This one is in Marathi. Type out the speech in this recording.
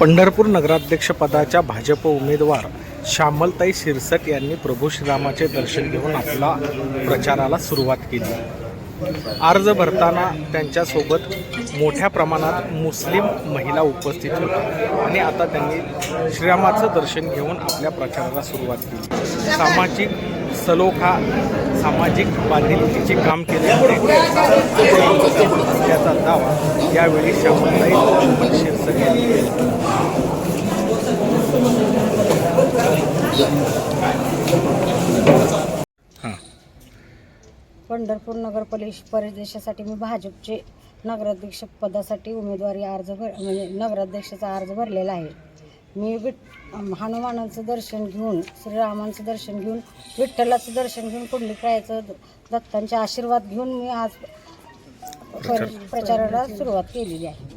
पंढरपूर नगराध्यक्षपदाच्या भाजप उमेदवार श्यामलताई शिरसट यांनी प्रभू श्रीरामाचे दर्शन घेऊन आपला प्रचाराला सुरुवात केली. अर्ज भरताना त्यांच्यासोबत मोठ्या प्रमाणात मुस्लिम महिला उपस्थित होत्या आणि आता त्यांनी श्रीरामाचं दर्शन घेऊन आपल्या प्रचाराला सुरुवात केली. सामाजिक सलोखा सामाजिक बांधिलकीचे काम केले यावेळी शिरसट हां. पंढरपूर नगर पोलीस परिदेशासाठी मी भाजपचे नगराध्यक्ष पदासाठी उमेदवारी अर्ज भर म्हणजे नगराध्यक्षाचा अर्ज भरलेला आहे. मी विठ हनुमानाचं दर्शन घेऊन श्रीरामांचं दर्शन घेऊन विठ्ठलाचं दर्शन घेऊन कुंडलिकायाचं दत्तांचे आशीर्वाद घेऊन मी आज प्रचाराला सुरुवात केलेली आहे.